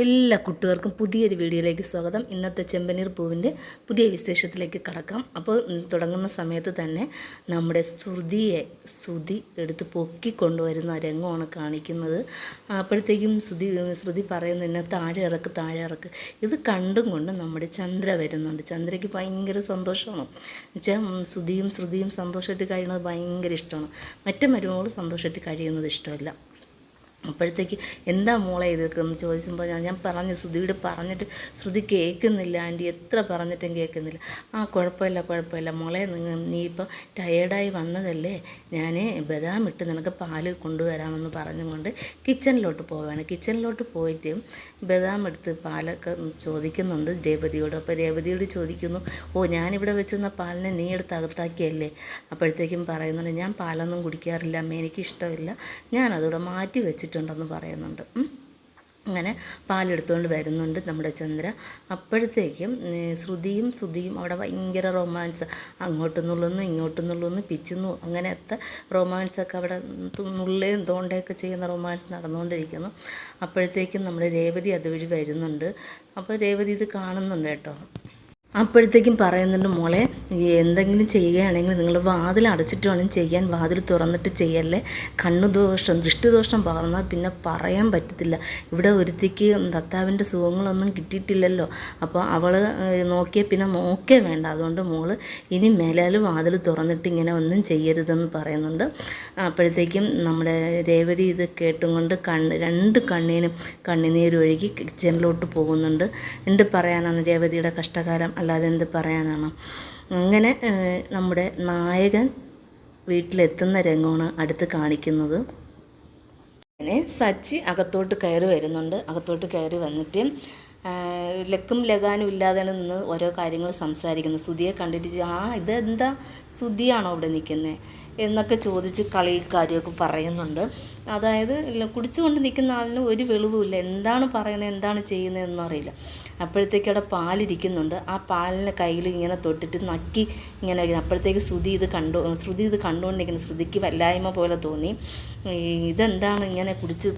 എല്ലാ കുട്ടികൾക്കും പുതിയൊരു വീഡിയോയിലേക്ക് സ്വാഗതം. ഇന്നത്തെ ചെമ്പനീർ പൂവിന്റെ പുതിയ വിശേഷത്തിലേക്ക് കടക്കാം. അപ്പോൾ തുടങ്ങുന്ന സമയത്ത് തന്നെ നമ്മുടെ ശ്രുതിയെ ശ്രുതി എടുത്ത് പൊക്കിക്കൊണ്ടുവരുന്ന രംഗമാണ് കാണിക്കുന്നത്. അപ്പോഴത്തേക്കും ശ്രുതി ശ്രുതി പറയുന്നത് എന്നെ താഴെ ഇറക്ക് താഴെ ഇറക്ക്. ഇത് കണ്ടും കൊണ്ട് നമ്മുടെ ചന്ദ്ര വരുന്നുണ്ട്. ചന്ദ്രയ്ക്ക് ഭയങ്കര സന്തോഷമാണ്. എന്നുവെച്ചാൽ ശ്രുതിയും ശ്രുതിയും സന്തോഷമായിട്ട് കഴിയുന്നത് ഭയങ്കര ഇഷ്ടമാണ്. മറ്റേ മരുമകൾ സന്തോഷമായിട്ട് കഴിയുന്നത് ഇഷ്ടമല്ല. അപ്പോഴത്തേക്ക് എന്താ മോളെ ഇതൊക്കെ ചോദിച്ചപ്പോൾ ഞാൻ ഞാൻ പറഞ്ഞു ശ്രുതിയോട് പറഞ്ഞിട്ട് ശ്രുതി കേൾക്കുന്നില്ല ആന്റി. എത്ര പറഞ്ഞിട്ടും കേൾക്കുന്നില്ല. ആ കുഴപ്പമില്ല കുഴപ്പമില്ല. മോളെ നിങ്ങൾ നീ ഇപ്പം ടയേർഡായി വന്നതല്ലേ? ഞാൻ ബദാം ഇട്ട് നിനക്ക് പാൽ കൊണ്ടുവരാമെന്ന് പറഞ്ഞുകൊണ്ട് കിച്ചണിലോട്ട് പോവുകയാണ് കിച്ചണിലോട്ട് പോയിട്ട് ബദാം എടുത്ത് പാലൊക്കെ ചോദിക്കുന്നുണ്ട് രേവതിയോട്. അപ്പോൾ രേവതിയോട് ചോദിക്കുന്നു ഓ ഞാനിവിടെ വെച്ചിരുന്ന പാലിനെ നീ എടുത്ത് അകത്താക്കിയല്ലേ? അപ്പോഴത്തേക്കും പറയുന്നുണ്ട് ഞാൻ പാലൊന്നും കുടിക്കാറില്ല അമ്മ എനിക്കിഷ്ടമില്ല. ഞാനതിവിടെ മാറ്റി വെച്ചിട്ടുണ്ടെന്ന് പറയുന്നുണ്ട്. അങ്ങനെ പാലെടുത്തുകൊണ്ട് വരുന്നുണ്ട് നമ്മുടെ ചന്ദ്ര. അപ്പോഴത്തേക്കും ശ്രുതിയും ശ്രുതിയും അവിടെ ഭയങ്കര റൊമാൻസ്. അങ്ങോട്ടും നുള്ളുന്നു ഇങ്ങോട്ടും നുള്ളുന്നു പിച്ചുന്നു അങ്ങനത്തെ റൊമാൻസൊക്കെ അവിടെ നുള്ളുകയും തോണ്ടുകയൊക്കെ ചെയ്യുന്ന റൊമാൻസ് നടന്നുകൊണ്ടിരിക്കുന്നു. അപ്പോഴത്തേക്കും നമ്മുടെ രേവതി അതുവഴി വരുന്നുണ്ട്. അപ്പോൾ രേവതി ഇത് കാണുന്നുണ്ട് കേട്ടോ. അപ്പോഴത്തേക്കും പറയുന്നുണ്ട് മോളെ എന്തെങ്കിലും ചെയ്യുകയാണെങ്കിൽ നിങ്ങൾ വാതിൽ അടച്ചിട്ട് വേണം ചെയ്യാൻ. വാതിൽ തുറന്നിട്ട് ചെയ്യല്ലേ. കണ്ണുദോഷം ദൃഷ്ടിദോഷം പകർന്നാൽ പിന്നെ പറയാൻ പറ്റത്തില്ല. ഇവിടെ ഒരുത്തിക്ക് ഭർത്താവിന്റെ സുഖങ്ങളൊന്നും കിട്ടിയിട്ടില്ലല്ലോ. അപ്പോൾ അവൾ നോക്കിയ പിന്നെ നോക്കേ വേണ്ട. അതുകൊണ്ട് മോൾ ഇനി മേലാൽ വാതിൽ തുറന്നിട്ട് ഇങ്ങനെ ഒന്നും ചെയ്യരുതെന്ന് പറയുന്നുണ്ട്. അപ്പോഴത്തേക്കും നമ്മുടെ രേവതി ഇത് കേട്ടും കൊണ്ട് കണ്ണ് രണ്ട് കണ്ണീനും കണ്ണുനീരൊഴുകി കിച്ചണിലോട്ട് പോകുന്നുണ്ട്. എന്ത് പറയാനാണ് രേവതിയുടെ കഷ്ടകാലം? അല്ലാതെ എന്ത് പറയാനാണ്? അങ്ങനെ നമ്മുടെ നായകൻ വീട്ടിലെത്തുന്ന രംഗമാണ് അടുത്ത് കാണിക്കുന്നത്. അങ്ങനെ സച്ചി അകത്തോട്ട് കയറി വരുന്നുണ്ട്. അകത്തോട്ട് കയറി വന്നിട്ട് ലക്കും ലഗാനും ഇല്ലാതെയാണ് നിന്ന് ഓരോ കാര്യങ്ങൾ സംസാരിക്കുന്നത്. സുധിയെ കണ്ടിട്ട് ആ ഇതെന്താ? സുധിയാണോ അവിടെ നിൽക്കുന്നത് എന്നൊക്കെ ചോദിച്ച് കളി കാര്യമൊക്കെ പറയുന്നുണ്ട്. അതായത് കുടിച്ചുകൊണ്ട് നിൽക്കുന്ന ആളിന് ഒരു വെളിവുമില്ല. എന്താണ് പറയുന്നത് എന്താണ് ചെയ്യുന്നതെന്നും അറിയില്ല. അപ്പോഴത്തേക്ക് അവിടെ പാലിരിക്കുന്നുണ്ട്. ആ പാലിനെ കയ്യിൽ ഇങ്ങനെ തൊട്ടിട്ട് നക്കി ഇങ്ങനെ. അപ്പോഴത്തേക്ക് ശ്രുതി ഇത് കണ്ടു ശ്രുതി ഇത് കണ്ടുകൊണ്ടിരിക്കുന്നു. ശ്രുതിക്ക് വല്ലായ്മ പോലെ തോന്നി. ഇതെന്താണ് ഇങ്ങനെ കുടിച്ച്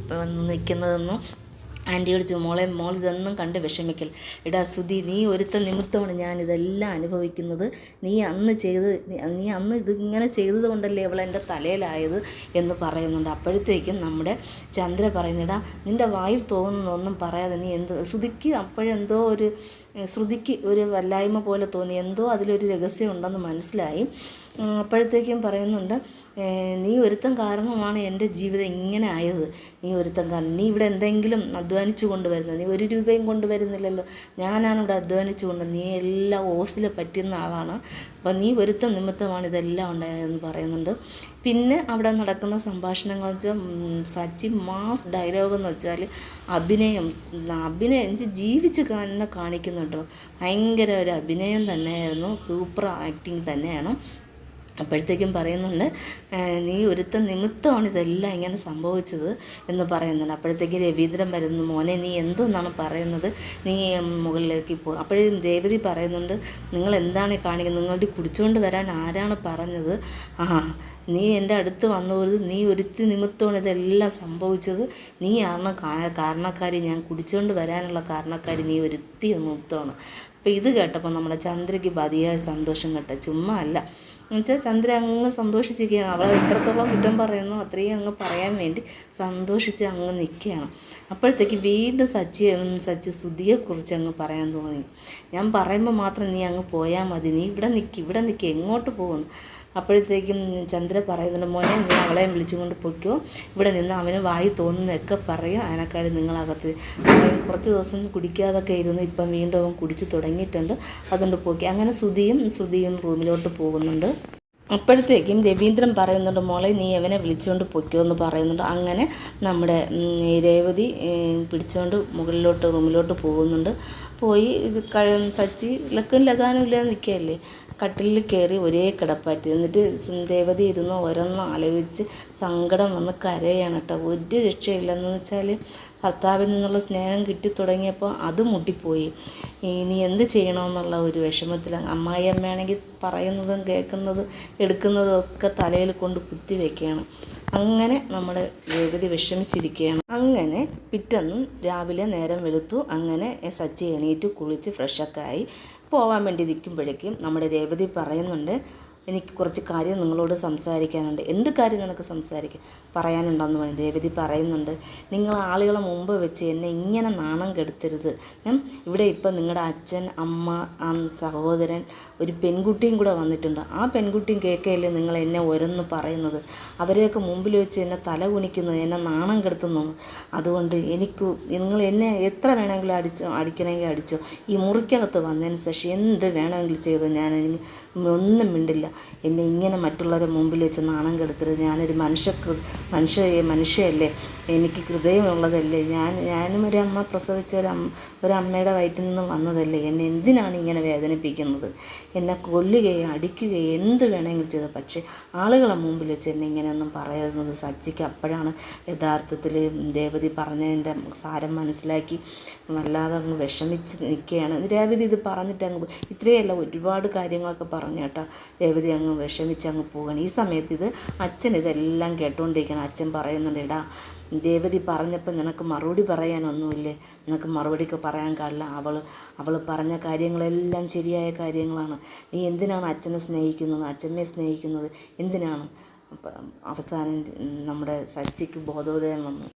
നിൽക്കുന്നതെന്നും ആന്റിയോട് മോളെ മോൾ ഇതൊന്നും കണ്ട് വിഷമിക്കൽ. എടാ സുധി നീ ഒരുത്ത നിമിത്തമാണ് ഞാൻ ഇതെല്ലാം അനുഭവിക്കുന്നത്. നീ അന്ന് ചെയ്ത് നീ- അന്ന് ഇതിങ്ങനെ ചെയ്തത് കൊണ്ടല്ലേ അവൾ എന്റെ തലയിലായത്? എന്ന് പറയുന്നുണ്ട്. അപ്പോഴത്തേക്കും നമ്മുടെ ചന്ദ്ര പറയുന്നിടാ നിന്റെ വായിൽ തോന്നുന്നൊന്നും പറയാതെ നീ എന്ത് സുധിക്ക് അപ്പോഴെന്തോ ഒരു ശ്രുതിക്ക് ഒരു വല്ലായ്മ പോലെ തോന്നി. എന്തോ അതിലൊരു രഹസ്യം ഉണ്ടെന്ന് മനസ്സിലായി അപ്പോഴത്തേക്കും പറയുന്നുണ്ട് നീ ഒരുത്തം കാരണമാണ് എന്റെ ജീവിതം ഇങ്ങനെ ആയത്. നീ ഒരുത്തം കാരണം നീ ഇവിടെ എന്തെങ്കിലും അധ്വാനിച്ചു കൊണ്ടുവരുന്നത്. നീ ഒരു രൂപയും കൊണ്ടുവരുന്നില്ലല്ലോ. ഞാനാണ് ഇവിടെ അധ്വാനിച്ചു കൊണ്ട് നീ എല്ലാം ഓസിൽ പറ്റുന്ന ആളാണ്. അപ്പോൾ നീ ഒരുത്തം നിമിത്തമാണ് ഇതെല്ലാം ഉണ്ടായതെന്ന് പറയുന്നുണ്ട്. പിന്നെ അവിടെ നടക്കുന്ന സംഭാഷണങ്ങൾ വെച്ചാൽ സച്ചി മാസ് ഡയലോഗ് എന്ന് വെച്ചാൽ അഭിനയം അഭിനയം എനിക്ക് ജീവിച്ച് തന്നെ കാണിക്കുന്നു കേട്ടോ ഭയങ്കര ഒരു അഭിനയം തന്നെയായിരുന്നു. സൂപ്പർ ആക്ടിങ് തന്നെയാണ്. അപ്പോഴത്തേക്കും പറയുന്നുണ്ട് നീ ഒരുത്ത നിമിത്തമാണ് ഇതെല്ലാം ഇങ്ങനെ സംഭവിച്ചത് എന്ന് പറയുന്നുണ്ട്. അപ്പോഴത്തേക്കും രവീന്ദ്രൻ വരുന്നു മോനെ നീ എന്തോന്നാണ് പറയുന്നത്? നീ മുകളിലേക്ക് പോ. അപ്പോഴും രേവതി പറയുന്നുണ്ട് നിങ്ങൾ എന്താണ് കാണിക്കുന്നത്? നിങ്ങളുടെ കുടിച്ചുകൊണ്ട് വരാൻ ആരാണ് പറഞ്ഞത്? ആ നീ എന്റെ അടുത്ത് വന്നത് നീ ഒരുത്തി നിമിത്തമാണ് ഇതെല്ലാം സംഭവിച്ചത്. നീ ആണ് കാ- കാരണക്കാരി. ഞാൻ കുടിച്ചുകൊണ്ട് വരാനുള്ള കാരണക്കാരി നീ ഒരുത്തി നിമിത്തമാണ്. അപ്പോൾ ഇത് കേട്ടപ്പോൾ നമ്മുടെ ചന്ദ്രയ്ക്ക് പതിയായ സന്തോഷം കേട്ടോ. ചുമ്മാ അല്ല. എന്നുവെച്ചാൽ ചന്ദ്ര അങ്ങ് സന്തോഷിച്ചിരിക്കുകയാണ്. അവളെ എത്രത്തോളം കുറ്റം പറയുന്നു. അത്രയും അങ്ങ് പറയാൻ വേണ്ടി സന്തോഷിച്ച് അങ്ങ് നിൽക്കുകയാണ് അപ്പോഴത്തേക്ക് വീണ്ടും സച്ചി സച്ചി സുധിയെക്കുറിച്ച് അങ്ങ് പറയാൻ തോന്നി. ഞാൻ പറയുമ്പോൾ മാത്രം നീ അങ്ങ് പോയാൽ മതി. നീ ഇവിടെ നിൽക്കി ഇവിടെ നിൽക്കി എങ്ങോട്ട് പോകുന്നു? അപ്പോഴത്തേക്കും ചന്ദ്ര പറയുന്നുണ്ട് മോനെ നീ അവളെയും വിളിച്ചുകൊണ്ട് പൊയ്ക്കോ. ഇവിടെ നിന്ന് അവന് വായി തോന്നുന്നതൊക്കെ പറയും. അതിനേക്കാളും നിങ്ങളകത്ത് കുറച്ച് ദിവസം കുടിക്കാതൊക്കെ ഇരുന്ന് ഇപ്പം വീണ്ടും അവൻ കുടിച്ച് തുടങ്ങിയിട്ടുണ്ട്. അതുകൊണ്ട് പോക്കി അങ്ങനെ സുധിയും സുധിയും റൂമിലോട്ട് പോകുന്നുണ്ട്. അപ്പോഴത്തേക്കും രവീന്ദ്രൻ പറയുന്നുണ്ട് മോളെ നീ അവനെ വിളിച്ചുകൊണ്ട് പൊയ്ക്കോ എന്ന് പറയുന്നുണ്ട്. അങ്ങനെ നമ്മുടെ രേവതി പിടിച്ചുകൊണ്ട് മുകളിലോട്ട് റൂമിലോട്ട് പോകുന്നുണ്ട്. പോയി ഇത് കഴി സച്ചി ലക്കും ലഗാനും ഇല്ലാതെ നിൽക്കുകയല്ലേ? കട്ടിലിൽ കയറി ഒരേ കിടപ്പാറ്റി എന്നിട്ട് സ് രേവതി ഇരുന്ന് ഓരോന്ന് ആലോചിച്ച് സങ്കടം വന്ന് കരയാണ് കേട്ടോ. ഒരു രക്ഷയില്ലെന്ന് വെച്ചാൽ ഭർത്താവിൽ നിന്നുള്ള സ്നേഹം കിട്ടി തുടങ്ങിയപ്പോൾ അത് മുട്ടിപ്പോയി. ഇനി എന്ത് ചെയ്യണമെന്നുള്ള ഒരു വിഷമത്തിൽ അമ്മായിയമ്മയാണെങ്കിൽ പറയുന്നതും കേൾക്കുന്നതും എടുക്കുന്നതും ഒക്കെ തലയിൽ കൊണ്ട് കുത്തി വെക്കുകയാണ്. അങ്ങനെ നമ്മൾ രേവതി വിഷമിച്ചിരിക്കുകയാണ്. അങ്ങനെ പിറ്റന്നും രാവിലെ നേരം വെളുത്തു. അങ്ങനെ സച്ചി എണീറ്റ് കുളിച്ച് ഫ്രഷൊക്കെ ആയി. പോവാൻ വേണ്ടി നിൽക്കുമ്പോഴേക്കും നമ്മുടെ രേവതി പറയുന്നുണ്ട് എനിക്ക് കുറച്ച് കാര്യം നിങ്ങളോട് സംസാരിക്കാനുണ്ട്. എന്ത് കാര്യം നിനക്ക് സംസാരിക്കാൻ? പറയാനുണ്ടെന്ന് പറഞ്ഞു. രേവതി പറയുന്നുണ്ട് നിങ്ങൾ ആളുകളെ മുമ്പ് വെച്ച് എന്നെ ഇങ്ങനെ നാണം കെടുത്തരുത്. ഇവിടെ ഇപ്പം നിങ്ങളുടെ അച്ഛൻ അമ്മ സഹോദരൻ ഒരു പെൺകുട്ടിയും കൂടെ വന്നിട്ടുണ്ട്. ആ പെൺകുട്ടിയും കേൾക്കയില്ലേ നിങ്ങൾ എന്നെ ഓരോന്ന് പറയുന്നത്? അവരെയൊക്കെ മുമ്പിൽ വെച്ച് എന്നെ തല കുനിക്കുന്നത് എന്നെ നാണം കെടുത്തുന്നു അതുകൊണ്ട് എനിക്ക് നിങ്ങൾ എന്നെ എത്ര വേണമെങ്കിലും അടിച്ചോ അടിക്കണമെങ്കിൽ അടിച്ചോ. ഈ മുറിക്കകത്ത് വന്നതിന് ശേഷം എന്ത് വേണമെങ്കിലും ചെയ്തോ? ഞാൻ ഒന്നും മിണ്ടില്ല. എന്നെ ഇങ്ങനെ മറ്റുള്ളവരുടെ മുമ്പിൽ വെച്ച് നാണം കെടുത്തരുത്. ഞാനൊരു മനുഷ്യ മനുഷ്യ മനുഷ്യയല്ലേ? എനിക്ക് ഹൃദയമുള്ളതല്ലേ? ഞാൻ ഞാനും ഒരു അമ്മ പ്രസവിച്ച ഒരു ഒരമ്മയുടെ വയറ്റിൽ നിന്ന് വന്നതല്ലേ? എന്നെ എന്തിനാണ് ഇങ്ങനെ വേദനിപ്പിക്കുന്നത്? എന്നെ കൊല്ലുകയും അടിക്കുകയും എന്ത് വേണമെങ്കിലും ചെയ്തു. പക്ഷേ ആളുകളെ മുമ്പിൽ വെച്ച് എന്നെ ഇങ്ങനെയൊന്നും പറയുന്നത് സച്ചിക്ക് അപ്പോഴാണ് യഥാർത്ഥത്തിൽ ദേവതി പറഞ്ഞതിന്റെ സാരം മനസ്സിലാക്കി. വല്ലാതെ അങ്ങ് വിഷമിച്ച് നിൽക്കുകയാണ്. രേവതി ഇത് പറഞ്ഞിട്ട് അങ്ങ്. ഇത്രയല്ല ഒരുപാട് കാര്യങ്ങളൊക്കെ പറഞ്ഞു കേട്ടോ. രേവതി അങ്ങ് വിഷമിച്ച് അങ്ങ് പോവുകയാണ് ഈ സമയത്ത് ഇത് അച്ഛൻ ഇതെല്ലാം കേട്ടുകൊണ്ടിരിക്കണം അച്ഛൻ പറയുന്നുണ്ട് എടാ ദേവതി പറഞ്ഞപ്പോൾ നിനക്ക് മറുപടി പറയാനൊന്നുമില്ലേ? നിനക്ക് മറുപടിയൊക്കെ പറയാൻ കാണില്ല അവൾ അവൾ പറഞ്ഞ കാര്യങ്ങളെല്ലാം ശരിയായ കാര്യങ്ങളാണ്. നീ എന്തിനാണ് അച്ഛനെ സ്നേഹിക്കുന്നത്? അച്ഛമ്മയെ സ്നേഹിക്കുന്നത് എന്തിനാണ്? അവസാനം നമ്മുടെ സച്ചിക്ക് ബോധോദയം വന്നു.